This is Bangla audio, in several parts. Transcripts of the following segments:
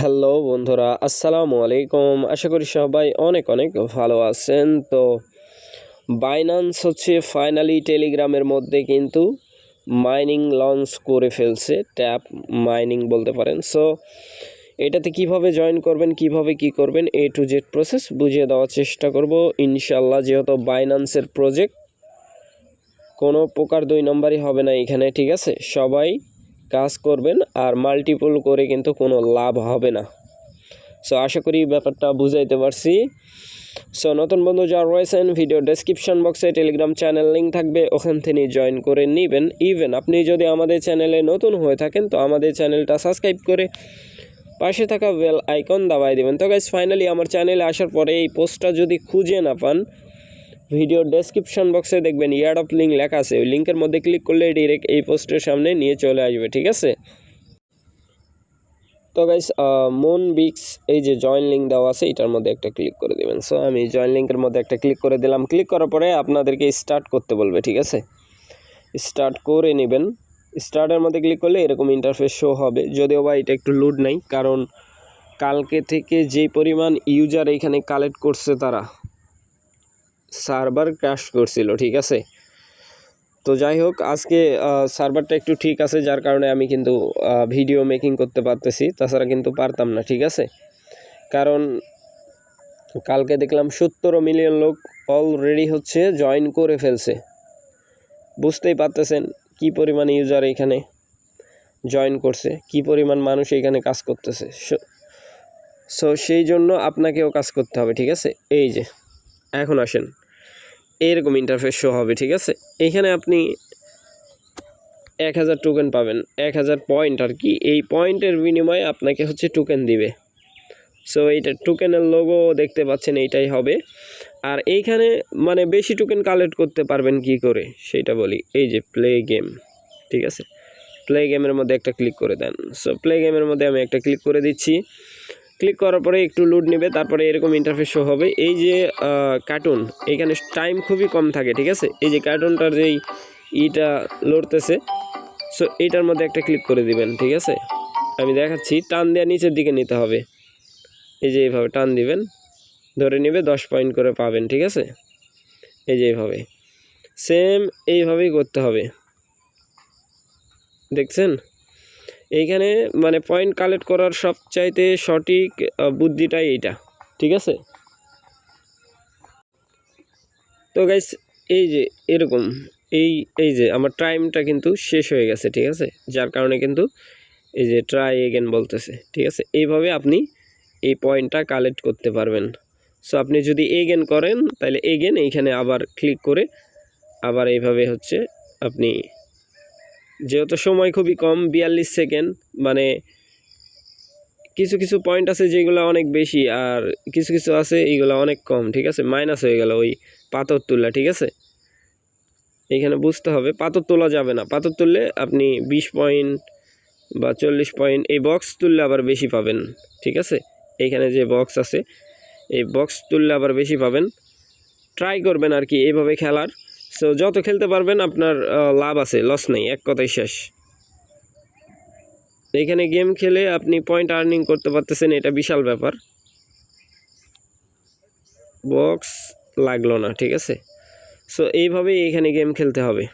হ্যালো বন্ধুরা, আসসালামু আলাইকুম। আশা করি সবাই অনেক অনেক ভালো আছেন। তো বাইনান্স হচ্ছে ফাইনালি টেলিগ্রামের মধ্যে কিন্তু মাইনিং লঞ্চ করে ফেলছে ট্যাপ মাইনিং বলতে পারেন। সো এটাতে কীভাবে জয়েন করবেন, কীভাবে কি করবেন এ টু জেড প্রসেস বুঝিয়ে দেওয়ার চেষ্টা করব। ইনশাল্লাহ যেহেতু বাইনান্সের প্রজেক্ট কোনো প্রকার দুই নম্বরই হবে না এখানে, ঠিক আছে? সবাই কাজ করবেন আর মাল্টিপল করে কিন্তু কোনো লাভ হবে না। সো আশা করি ব্যাপারটা বুঝাইতে পারছি। সো নতুন বন্ধু যারা রয়েছেন ভিডিও ডেসক্রিপশন বক্সে টেলিগ্রাম চ্যানেল লিঙ্ক থাকবে, ওখান থেকে জয়েন করে নেবেন। ইভেন আপনি যদি আমাদের চ্যানেলে নতুন হয়ে থাকেন, তো আমাদের চ্যানেলটা সাবস্ক্রাইব করে পাশে থাকা বেল আইকন দাবাই দেবেন। তো গাইজ ফাইনালি আমার চ্যানেলে আসার পরে এই পোস্টটা যদি খুঁজে না পান ভিডিও ডেসক্রিপশন বক্সে দেখবেন ইয়ার্ড অফ লিঙ্ক লেখা আছে। ওই লিঙ্কের মধ্যে ক্লিক করলে ডিরেক্ট এই পোস্টের সামনে নিয়ে চলে আসবে, ঠিক আছে? তো গাইস মন বিক্স এই যে জয়েন লিঙ্ক দেওয়া আছে, এটার মধ্যে একটা ক্লিক করে দেবেন। সো আমি জয়েন লিঙ্কের মধ্যে একটা ক্লিক করে দিলাম। ক্লিক করার পরে আপনাদেরকে স্টার্ট করতে বলবে, ঠিক আছে? স্টার্ট করে নেবেন। স্টার্টের মধ্যে ক্লিক করলে এরকম ইন্টারফেস শো হবে। যদিও বা এটা একটু লুড নাই, কারণ কালকে থেকে যে পরিমাণ ইউজার এখানে কালেক্ট করছে তারা সার্ভার ক্র্যাশ করছিল, ঠিক আছে? তো যাই হোক, আজকে সার্ভারটা একটু ঠিক আছে, যার কারণে আমি কিন্তু ভিডিও মেকিং করতে পারতেছি, তাছাড়া কিন্তু পারতাম না, ঠিক আছে? কারণ কালকে দেখলাম সত্তর মিলিয়ন লোক অলরেডি হচ্ছে জয়েন করে ফেলছে। বুঝতেই পারতেছেন কি পরিমাণ ইউজার এখানে জয়েন করছে, কি পরিমাণ মানুষ এখানে কাজ করতেছে। সো সেই জন্য আপনাকেও কাজ করতে হবে, ঠিক আছে? এই যে, এখন আসেন। এরকম ইন্টারফেস শো হবে, ঠিক আছে? এইখানে আপনি এক হাজার টোকেন পাবেন। এক হাজার পয়েন্ট আর কি। এই পয়েন্টের বিনিময়ে আপনাকে হচ্ছে টোকেন দিবে। সো এইটা টোকেনের লোগো দেখতে পাচ্ছেন, এইটাই হবে। আর এইখানে মানে বেশি টোকেন কালেক্ট করতে পারবেন কি করে? সেটা বলি। এই যে প্লে গেম ঠিক আছে? প্লে গেমের মধ্যে একটা ক্লিক করে দেন। সো প্লে গেমের মধ্যে আমি একটা ক্লিক করে দিচ্ছি। ক্লিক করার পরে একটু লুড নেবে, তারপরে এরকম ইন্টারফেস শো হবে। এই যে কার্টুন এখানে টাইম খুবই কম থাকে, ঠিক আছে? এই যে কার্টুনটার যেই ইটা লড়তেছে সো এইটার মধ্যে একটা ক্লিক করে দিবেন, ঠিক আছে? আমি দেখাচ্ছি, টান দেওয়া নিচের দিকে নিতে হবে। এই যে এইভাবে টান দিবেন, ধরে নেবে দশ পয়েন্ট করে পাবেন, ঠিক আছে? এই যে এইভাবে। সেম এইভাবেই করতে হবে। দেখছেন? এইখানে মানে পয়েন্ট কালেক্ট করার সবচাইতে সঠিক বুদ্ধিটাই এইটা, ঠিক আছে? তো গাইস এই যে এরকম, এই এই যে আমার টাইমটা কিন্তু শেষ হয়ে গেছে, ঠিক আছে? যার কারণে কিন্তু এই যে ট্রাই এগেন বলতেছে, ঠিক আছে? এইভাবে আপনি এই পয়েন্টটা কালেক্ট করতে পারবেন। সো আপনি যদি এগেন করেন, তাহলে এগেন এইখানে আবার ক্লিক করে আবার এইভাবে হচ্ছে আপনি যেহেতু সময় খুবই কম, বিয়াল্লিশ সেকেন্ড মানে কিছু কিছু পয়েন্ট আছে যেগুলো অনেক বেশি আর কিছু কিছু আছে এইগুলো অনেক কম, ঠিক আছে? মাইনাস হয়ে গেল ওই পাথর তুললা ঠিক আছে? এইখানে বুঝতে হবে, পাথর তোলা যাবে না। পাথর তুললে আপনি বিশ পয়েন্ট বা চল্লিশ পয়েন্ট এই বক্স তুললে আবার বেশি পাবেন, ঠিক আছে? এইখানে যে বক্স আছে, এই বক্স তুললে আবার বেশি পাবেন। ট্রাই করবেন আর কি এইভাবে খেলার। সো যত খেলতে পারবেন, আপনার লাভ আছে লস নেই, এক কথাই শেষ। এখানে গেম খেলে আপনি পয়েন্ট আর্নিং করতে পারতেছেন, এটা বিশাল ব্যাপার। বক্স লাগল না, ঠিক আছে? সো এইভাবেই এখানে গেম খেলতে হবে।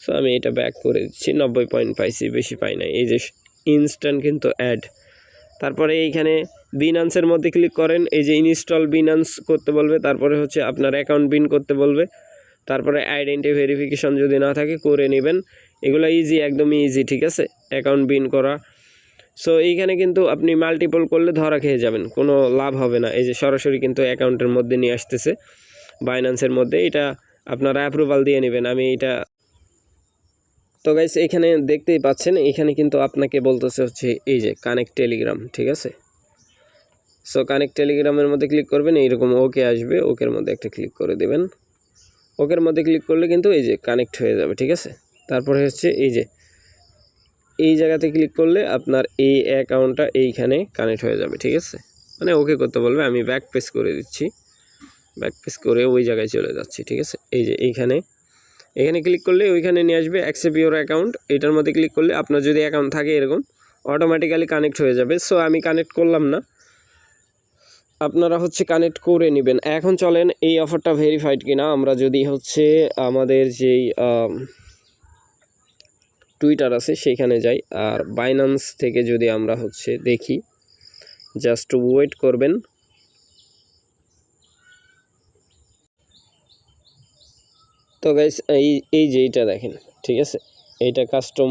সো আমি এটা ব্যাক করে দিচ্ছি নব্বই পয়েন্ট পাইছি, বেশি পাই না এই যে ইনস্ট্যান্ট কিন্তু অ্যাড তারপরে এইখানে বিনান্সের মধ্যে ক্লিক করেন, এই যে ইনস্টল বিনান্স করতে বলবে, তারপরে হচ্ছে আপনার অ্যাকাউন্ট বিন করতে বলবে। তারপরে আইডেন্টি ভেরিফিকেশন যদি না থাকে, করে নেবেন। এগুলো ইজি একদমই ইজি ঠিক আছে? অ্যাকাউন্ট বিন করা। সো এইখানে কিন্তু আপনি মাল্টিপল করলে ধরা খেয়ে যাবেন, কোনো লাভ হবে না। এই যে সরাসরি কিন্তু অ্যাকাউন্টের মধ্যে নিয়ে আসতেছে বাইন্যান্সের মধ্যে। এটা আপনারা অ্যাপ্রুভাল দিয়ে নেবেন, আমি এটা তো গাইস এখানে দেখতেই পাচ্ছেন, এখানে কিন্তু আপনাকে বলতেছে হচ্ছে এই যে কানেক্ট টেলিগ্রাম ঠিক আছে? সো কানেক্ট টেলিগ্রামের মধ্যে ক্লিক করবেন, এইরকম ওকে আসবে ওকের মধ্যে একটা ক্লিক করে দেবেন। ওকের মধ্যে ক্লিক করলে কিন্তু এই যে কানেক্ট হয়ে যাবে, ঠিক আছে? তারপরে হচ্ছে এই যে, এই জায়গাতে ক্লিক করলে আপনার এই অ্যাকাউন্টটা এইখানে কানেক্ট হয়ে যাবে, ঠিক আছে? মানে ওকে করতে বলবে, আমি ব্যাক পেস করে দিচ্ছি। ব্যাক পেস করে ওই জায়গায় চলে যাচ্ছি, ঠিক আছে? এই যে এইখানে, এখানে ক্লিক করলে ওইখানে নিয়ে আসবে অ্যাকসেপ্ট ইউর অ্যাকাউন্ট এটার মধ্যে ক্লিক করলে আপনার যদি অ্যাকাউন্ট থাকে এরকম অটোমেটিক্যালি কানেক্ট হয়ে যাবে। সো আমি কানেক্ট করলাম না। আপনারা হচ্ছে কানেক্ট করে নেবেন। এখন চলেন এই অফারটা ভেরিফাইড কিনা। আমরা যদি হচ্ছে আমাদের যেই টুইটার আছে সেইখানে যাই। আর বাইনান্স থেকে যদি আমরা হচ্ছে দেখি জাস্ট ওয়েট করবেন। তো গাইস এই এই যে এইটা দেখেন, ঠিক আছে? এইটা কাস্টম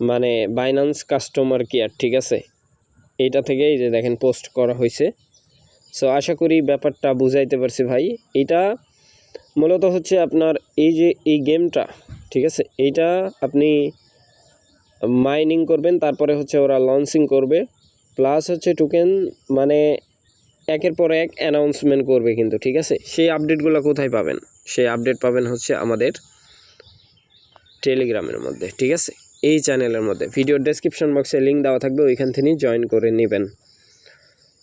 মানে বাইনান্স কাস্টমার কেয়ার ঠিক আছে? এইটা থেকে এই যে দেখেন পোস্ট করা হয়েছে সো আশা করি ব্যাপারটা বুঝাইতে পারছি ভাই। এটা মূলত হচ্ছে আপনার এই যে, এই গেমটা, ঠিক আছে? এইটা আপনি মাইনিং করবেন, তারপরে হচ্ছে ওরা লঞ্চিং করবে। প্লাস হচ্ছে টোকেন মানে একের পর এক অ্যানাউন্সমেন্ট করবে কিন্তু, ঠিক আছে? সেই আপডেটগুলো কোথায় পাবেন? সেই আপডেট পাবেন হচ্ছে আমাদের টেলিগ্রামের মধ্যে, ঠিক আছে? এই চ্যানেলের মধ্যে। ভিডিও ডেসক্রিপশন বক্সে লিঙ্ক দেওয়া থাকবে, ওইখান থেকে জয়েন করে নেবেন।